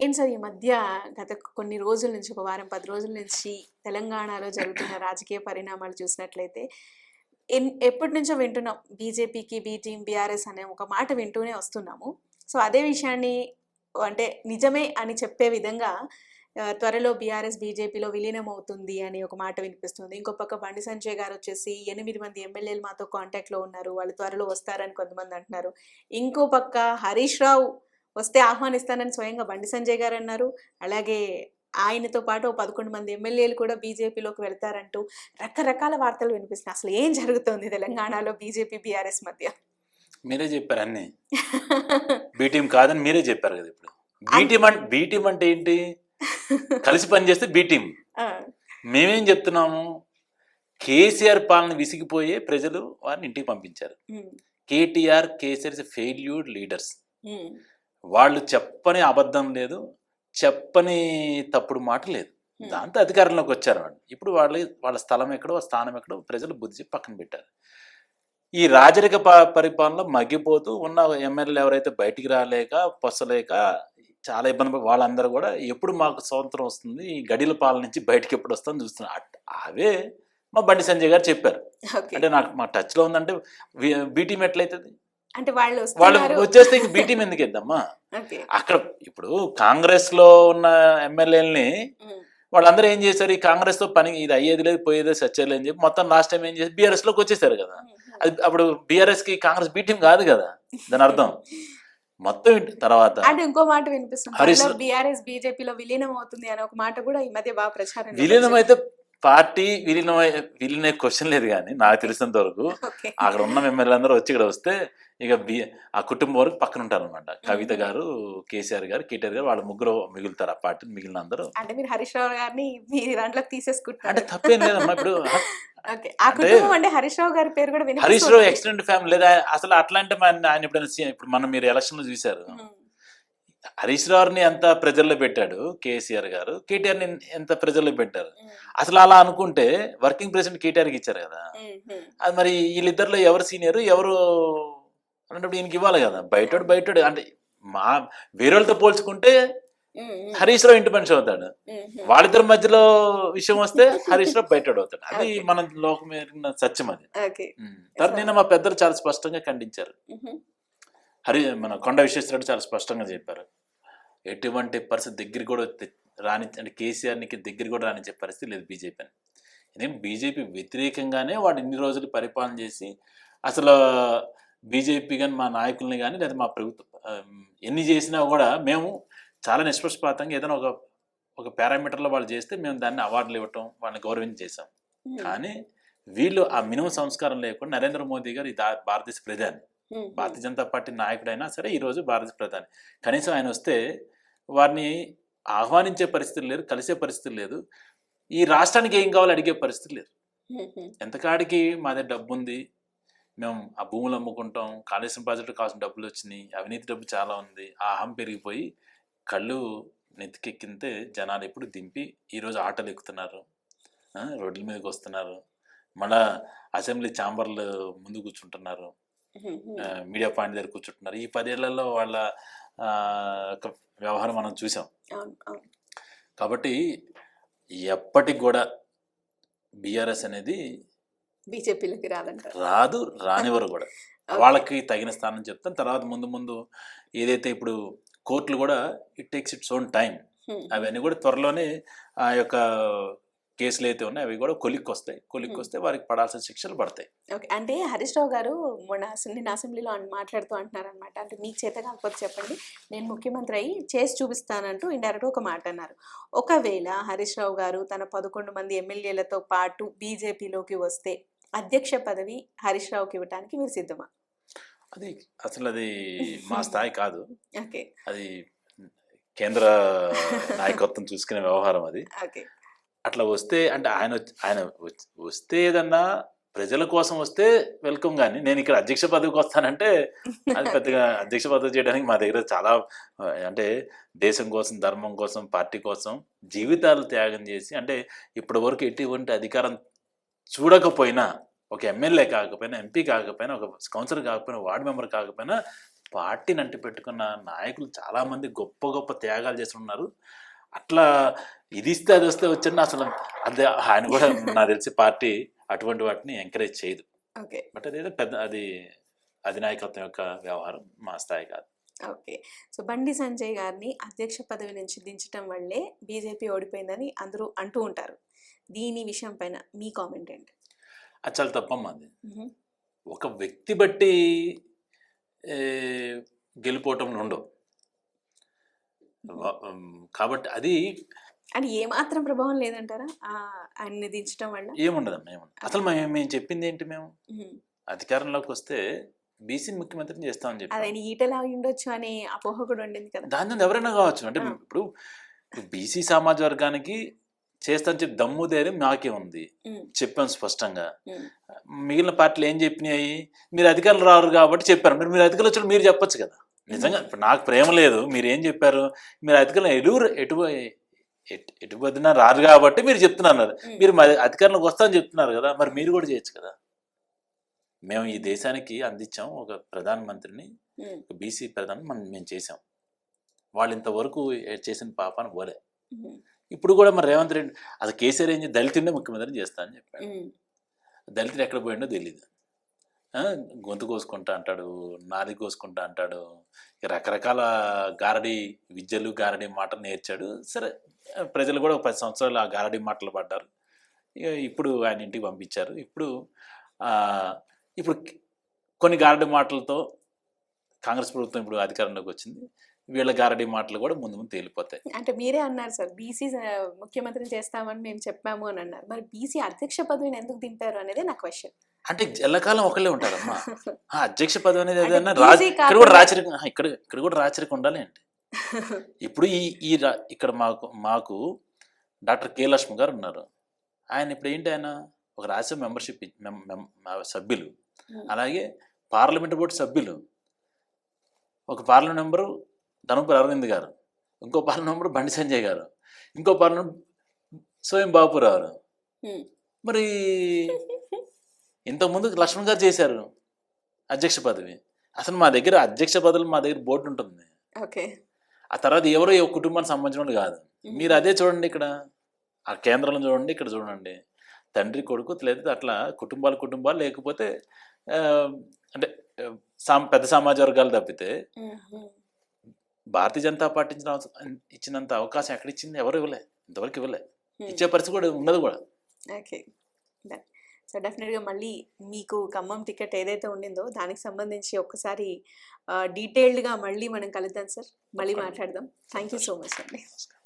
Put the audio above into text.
ఏం సార్ ఈ మధ్య గత కొన్ని రోజుల నుంచి ఒక వారం పది రోజుల నుంచి తెలంగాణలో జరుగుతున్న రాజకీయ పరిణామాలు చూసినట్లయితే ఎన్ ఎప్పటి నుంచో వింటున్నాం బీజేపీకి బీటీం బీఆర్ఎస్ అనే ఒక మాట వింటూనే వస్తున్నాము. సో అదే విషయాన్ని అంటే నిజమే అని చెప్పే విధంగా త్వరలో బీఆర్ఎస్ బీజేపీలో విలీనం అవుతుంది అని ఒక మాట వినిపిస్తుంది. ఇంకో పక్క బండి సంజయ్ గారు వచ్చేసి ఎనిమిది మంది ఎమ్మెల్యేలు మాతో కాంటాక్ట్లో ఉన్నారు. వాళ్ళు త్వరలో వస్తారని కొంతమంది అంటున్నారు. ఇంకో పక్క హరీష్ రావు వస్తే ఆహ్వానిస్తానని స్వయంగా బండి సంజయ్ గారు అన్నారు. అలాగే ఆయనతో పాటు పదకొండు మంది ఎమ్మెల్యేలు కూడా బీజేపీలోకి వెళ్తారంటూ రకరకాల వార్తలు వినిపిస్తున్నాయి. అసలు ఏం జరుగుతోంది తెలంగాణలో బీజేపీ బీఆర్ఎస్ మధ్య? మీరే చెప్పారు అన్ని. బీ టీం కాదని మీరే చెప్పారు కదా ఇప్పుడు. బీ టీం అంటే బీ టీం అంటే ఏంటి? కలిసి పనిచేస్తే బీ టీం ఆ, మేమేం చెప్తున్నాము? కేసీఆర్ పాలన విసిగిపోయే ప్రజలు వారిని ఇంటికి పంపించారు. KTR KCR is failure leaders వాళ్ళు చెప్పని అబద్ధం లేదు చెప్పని తప్పుడు మాట లేదు. దాంతో అధికారంలోకి వచ్చారు వాళ్ళు. ఇప్పుడు వాళ్ళ వాళ్ళ స్థలం ఎక్కడో స్థానం ఎక్కడో ప్రజలు బుద్ధి చెప్పి పక్కన పెట్టారు. ఈ రాజరిక ప- పరిపాలనలో మగ్గిపోతూ ఉన్న ఎమ్మెల్యేలు ఎవరైతే బయటికి రాలేక పొసలేక చాలా ఇబ్బంది వాళ్ళందరూ కూడా ఎప్పుడు మాకు స్వాతంత్రం వస్తుంది ఈ గడిల పాలన నుంచి బయటికి ఎప్పుడు వస్తుందని చూస్తున్నారు. అవే మా బండి సంజయ్ గారు చెప్పారు. అంటే నాకు మా టచ్లో ఉందంటే బీటీం ఎట్లయితుంది అంటే వాళ్ళు వాళ్ళు వచ్చేస్తే ఇంక బీటీం ఎందుకు ఇద్దామా అక్కడ ఇప్పుడు కాంగ్రెస్లో ఉన్న ఎమ్మెల్యేలని వాళ్ళందరూ ఏం చేశారు? ఈ కాంగ్రెస్తో పని ఇది అయ్యేది లేదు పోయేది సచ్చేది అని చెప్పి మొత్తం లాస్ట్ టైం ఏం చేసి బీఆర్ఎస్లోకి వచ్చేసారు కదా. అది అప్పుడు బీఆర్ఎస్కి కాంగ్రెస్ బీ టీం కాదు కదా దాని అర్థం. మొత్తం తర్వాత అంటే ఇంకో మాట వినిపిస్తుంది. బీఆర్ఎస్ బీజేపీలో విలీనం అవుతుంది అనే ఒక మాట కూడా ఈ మధ్య బాగా ప్రచారం విలీనం అయితే పార్టీ విలీనం విలీనే క్వశ్చన్ లేదు కానీ నాకు తెలిసినంత వరకు అక్కడ ఉన్న ఎమ్మెల్యే అందరూ వచ్చి ఇక్కడ వస్తే ఇక బి ఆ కుటుంబం వరకు పక్కన ఉంటారు అనమాట కవిత గారు కేసీఆర్ గారు కేటీఆర్ గారు వాళ్ళ ముగ్గురు మిగులుతారు ఆ పార్టీ మిగిలిన అందరూ. అంటే మీరు హరీష్ రావు గారిని మీ దాంట్లోకి అంటే తీసేసుకుంటారు తప్పేం లేదమ్మా ఇప్పుడు అంటే- అంటే హరీష్ రావు గారి పేరు కూడా హరీష్ రావు ఎక్స్టెండ్ ఫ్యామిలీ లేదా అసలు అట్లాంటి మన ఆయన ఇప్పుడు ఇప్పుడు మనం మీరు ఎలక్షన్లో చూశారు. ఉమ్, హరీష్ రావుని ఎంత ప్రజల్లో పెట్టాడు కేసీఆర్ గారు? కేటీఆర్ని ఎంత ప్రజల్లో పెట్టారు? అసలు అలా అనుకుంటే వర్కింగ్ ప్రెసిడెంట్ కేటీఆర్కి ఇచ్చారు కదా. అది మరి వీళ్ళిద్దరిలో ఎవరు సీనియర్ ఎవరు అన్నప్పుడు ఈయనకి ఇవ్వాలి కదా? బయటోడు బయటోడు. అంటే మా వేరే వాళ్ళతో పోల్చుకుంటే హరీష్ రావు ఇంటి మనిషి అవుతాడు. వాళ్ళిద్దరి మధ్యలో విషయం వస్తే హరీష్ రావు బయటోడు అవుతాడు. అది. మన లోకం సత్యం అది. తర్వాత నిన్న మా పెద్దలు చాలా స్పష్టంగా ఖండించారు. హరి మన కొండ విశ్వేశ్వరుడు చాలా స్పష్టంగా చెప్పారు. ఎటువంటి పరిస్థితి దగ్గర కూడా రాని అంటే కేసీఆర్నికి దగ్గర కూడా రానిచ్చే పరిస్థితి లేదు బీజేపీ అని. ఎందుకంటే బీజేపీ వ్యతిరేకంగానే వాడు ఇన్ని రోజులు పరిపాలన చేసి అసలు బీజేపీ కానీ మా నాయకుల్ని కానీ లేదా మా ప్రభుత్వం ఎన్ని చేసినా కూడా మేము చాలా నిష్పక్షపాతంగా ఏదైనా ఒక ఒక పారామీటర్లో వాళ్ళు చేస్తే మేము దాన్ని అవార్డులు ఇవ్వటం వాళ్ళని గౌరవించి చేసాం కానీ వీళ్ళు ఆ మినిమం సంస్కారం లేకుండా నరేంద్ర మోదీ గారు భారతదేశ ప్రధాని. భారతీయ జనతా పార్టీ నాయకుడైనా సరే ఈరోజు భారత ప్రధాని. కనీసం ఆయన వస్తే వారిని ఆహ్వానించే పరిస్థితి లేదు కలిసే పరిస్థితి లేదు ఈ రాష్ట్రానికి ఏం కావాలో అడిగే పరిస్థితి లేదు. ఎంతకాడికి మా దగ్గర డబ్బు ఉంది మేము ఆ భూములు అమ్ముకుంటాం కాళేశ్వరం ప్రాజెక్టు కావాల్సిన డబ్బులు వచ్చినాయి అవినీతి డబ్బు చాలా ఉంది ఆ అహం పెరిగిపోయి కళ్ళు నెత్తికెక్కితే జనాలు ఎప్పుడు దింపి ఈరోజు ఆటోలు ఎక్కుతున్నారు రోడ్ల మీదకి వస్తున్నారు మళ్ళా అసెంబ్లీ ఛాంబర్లు ముందు కూర్చుంటున్నారు మీడియా పాయింట్ దగ్గర కూర్చుంటున్నారు. ఈ పదేళ్ళలో వాళ్ళ వ్యవహారం మనం చూసాం. కాబట్టి ఎప్పటికి కూడా బీఆర్ఎస్ అనేది బీజేపీలోకి రాదు రానివ్వరు కూడా. వాళ్ళకి తగిన స్థానం చెప్తాను తర్వాత ముందు ముందు ఏదైతే ఇప్పుడు కోర్టులు కూడా it takes its own time అవన్నీ కూడా త్వరలోనే ఆ యొక్క కేసులు అయితే ఉన్నాయో అవి కూడా కొలిక్కి వస్తాయి కొలిక్కి. వస్తే వారికి పడాల్సిన శిక్షలు పడతాయి. ఓకే. అంటే హరీష్ రావు గారు మొన్న నిన్న అసెంబ్లీలో మాట్లాడుతూ అంటున్నారు అనమాట అంటే మీకు చేత కాకపోతే చెప్పండి నేను ముఖ్యమంత్రి అయ్యి చేసి చూపిస్తానంటూ ఇండైరెక్ట్ ఒక మాట అన్నారు. ఒకవేళ హరీష్ రావు గారు తన పదకొండు మంది ఎమ్మెల్యేలతో పాటు బీజేపీలోకి వస్తే అధ్యక్ష పదవి హరీష్ రావుకి ఇవ్వడానికి మీరు సిద్ధమా? అది అసలు అది మా స్థాయి కాదు. ఓకే. అది కేంద్ర నాయకత్వం చూసుకునే వ్యవహారం అది. అట్లా వస్తే అంటే ఆయన ఆయన వస్తే ఏదన్నా ప్రజల కోసం వస్తే వెల్కమ్ కానీ నేను ఇక్కడ అధ్యక్ష పదవికి వస్తానంటే అది పెద్దగా అధ్యక్ష పదవి చేయడానికి మా దగ్గర చాలా అంటే దేశం కోసం ధర్మం కోసం పార్టీ కోసం జీవితాలు త్యాగం చేసి అంటే ఇప్పటి వరకు ఎటువంటి అధికారం చూడకపోయినా ఒక ఎమ్మెల్యే కాకపోయినా ఎంపీ కాకపోయినా ఒక కౌన్సిలర్ కాకపోయినా వార్డు మెంబర్ కాకపోయినా పార్టీని అంటి పెట్టుకున్న నాయకులు చాలా మంది గొప్ప గొప్ప త్యాగాలు చేస్తున్నారు. అట్లా ఇది ఇస్తే అది వస్తే వచ్చిన అసలు అదే ఆయన కూడా నాకు తెలిసి పార్టీ అటువంటి వాటిని ఎంకరేజ్ చేయదు. ఓకే. బట్ అదేదో పెద్ద అది అధినాయకత్వం యొక్క వ్యవహారం మా స్థాయి కాదు. ఓకే. సో బండి సంజయ్ గారిని అధ్యక్ష పదవి నుంచి దించడం వల్లే బీజేపీ ఓడిపోయిందని అందరూ అంటూ ఉంటారు. దీని విషయం పైన మీ కామెంట్ ఏంటి? అది చాలా తప్పమ్మా అది. ఒక వ్యక్తి బట్టి ఏ, గెలుపోవటంలో ఉండవు. కాబట్టి అది అని ఏమాత్రం ప్రభావం లేదంటారా? ఆ, ఆయన్ని దించడం వల్ల? ఏముండదమ్మా ఏముండదు. అసలు మేము మేము చెప్పింది ఏంటి మేము. అధికారంలోకి వస్తే బీసీని ముఖ్యమంత్రిని చేస్తామని చెప్పి. అదే ఈటలా ఉండొచ్చు అనే అపోహ కూడా ఉండింది కదా. దాని ఎవరైనా కావచ్చు. అంటే. ఇప్పుడు బీసీ సమాజ వర్గానికి చేస్తాను చెప్పి దమ్ము ధైర్యం నాకే ఉంది. చెప్పాను స్పష్టంగా. మిగిలిన పార్టీలు ఏం చెప్పినాయి? మీరు అధికారులు రారు కాబట్టి చెప్పారు. మీరు మీరు అధికారులు వచ్చి మీరు చెప్పొచ్చు కదా. నిజంగా ఇప్పుడు నాకు ప్రేమ లేదు మీరు ఏం చెప్పారు మీరు అధికారులు ఎటు ఎటు ఎటు వదినా రారు కాబట్టి మీరు చెప్తున్నారు. మీరు మరి అధికారంలోకి వస్తామని చెప్తున్నారు కదా మరి మీరు కూడా చేయొచ్చు కదా మేము ఈ దేశానికి అందించాం ఒక ప్రధానమంత్రిని. బీసీ ప్రధాని మనం మేము చేసాం వాళ్ళు ఇంతవరకు చేసిన పాపాన్ని పోలే. ఇప్పుడు కూడా మరి రేవంత్ రెడ్డి అది కేసీఆర్ ఏం చేసి దళితుడినే ముఖ్యమంత్రిని చేస్తా అని చెప్పాడు. దళితుడు ఎక్కడ పోయిండో తెలియదు గొంతు కోసుకుంటా అంటాడు నాది కోసుకుంటా అంటాడు. రకరకాల గారడి విద్యలు గారడి మాటలు నేర్చాడు. సరే ప్రజలు కూడా ఒక పది సంవత్సరాలు ఆ గారడి మాటలు పడ్డారు. ఇప్పుడు ఆయన ఇంటికి పంపించారు. ఇప్పుడు ఇప్పుడు కొన్ని గారడి మాటలతో కాంగ్రెస్ ప్రభుత్వం ఇప్పుడు అధికారంలోకి వచ్చింది. వీళ్ళ గారడి మాటలు కూడా ముందు ముందు తేలిపోతాయి. అంటే మీరే అన్నారు సార్ బీసీ ముఖ్యమంత్రిని చేస్తామని మేము చెప్పాము అని అన్నారు. మరి బీసీ అధ్యక్ష పదవిని ఎందుకు దింపారు అనేది నా క్వశ్చన్ అంటే ఎల్లకాలం ఒకళ్ళే ఉంటారమ్మా. ఆ అధ్యక్ష పదవి అనేది ఏదైనా రాజ ఇక్కడ కూడా రాచరికం ఇక్కడ ఇక్కడ కూడా రాచరికం ఉండాలి ఏంటి ఇప్పుడు ఈ ఈ ఇక్కడ మాకు మాకు డాక్టర్ కె లక్ష్మి గారు ఉన్నారు. ఆయన ఇప్పుడు ఏంటి ఆయన? ఒక రాజ్యసభ మెంబర్షిప్ సభ్యులు. అలాగే పార్లమెంట్ బోర్డు సభ్యులు. ఒక పార్లమెంట్ మెంబరు ధనుపూర్ అరవింద్ గారు. ఇంకో పార్లమెంట్ మెంబర్ బండి సంజయ్ గారు. ఇంకో పార్లమెంట్ స్వయం బాపురావు గారు. మరి ఇంతకుముందు లక్ష్మణ్ గారు చేశారు అధ్యక్ష పదవి. అసలు మా దగ్గర అధ్యక్ష పదవులు మా దగ్గర బోర్డు ఉంటుంది. ఓకే. ఆ తర్వాత ఎవరో ఏ కుటుంబానికి సంబంధించిన వాళ్ళు కాదు. మీరు అదే చూడండి ఇక్కడ. ఆ కేంద్రంలో చూడండి ఇక్కడ చూడండి. తండ్రి కొడుకు లేదా అట్లా కుటుంబాలు కుటుంబాలు లేకపోతే అంటే పెద్ద సమాజ వర్గాలు తప్పితే భారతీయ జనతా పార్టీ ఇచ్చినంత అవకాశం ఎక్కడ ఇచ్చింది? ఎవరు ఇవ్వలే. ఇంతవరకు ఇవ్వలే. ఇచ్చే పరిస్థితి కూడా ఉండదు కూడా. సో డెఫినెట్గా మళ్ళీ మీకు ఖమ్మం టికెట్ ఏదైతే ఉండిందో దానికి సంబంధించి ఒక్కసారి డీటెయిల్డ్గా మళ్ళీ మనం కలుద్దాం సార్. మళ్ళీ. మాట్లాడదాం. థ్యాంక్ యూ సో మచ్ అండి.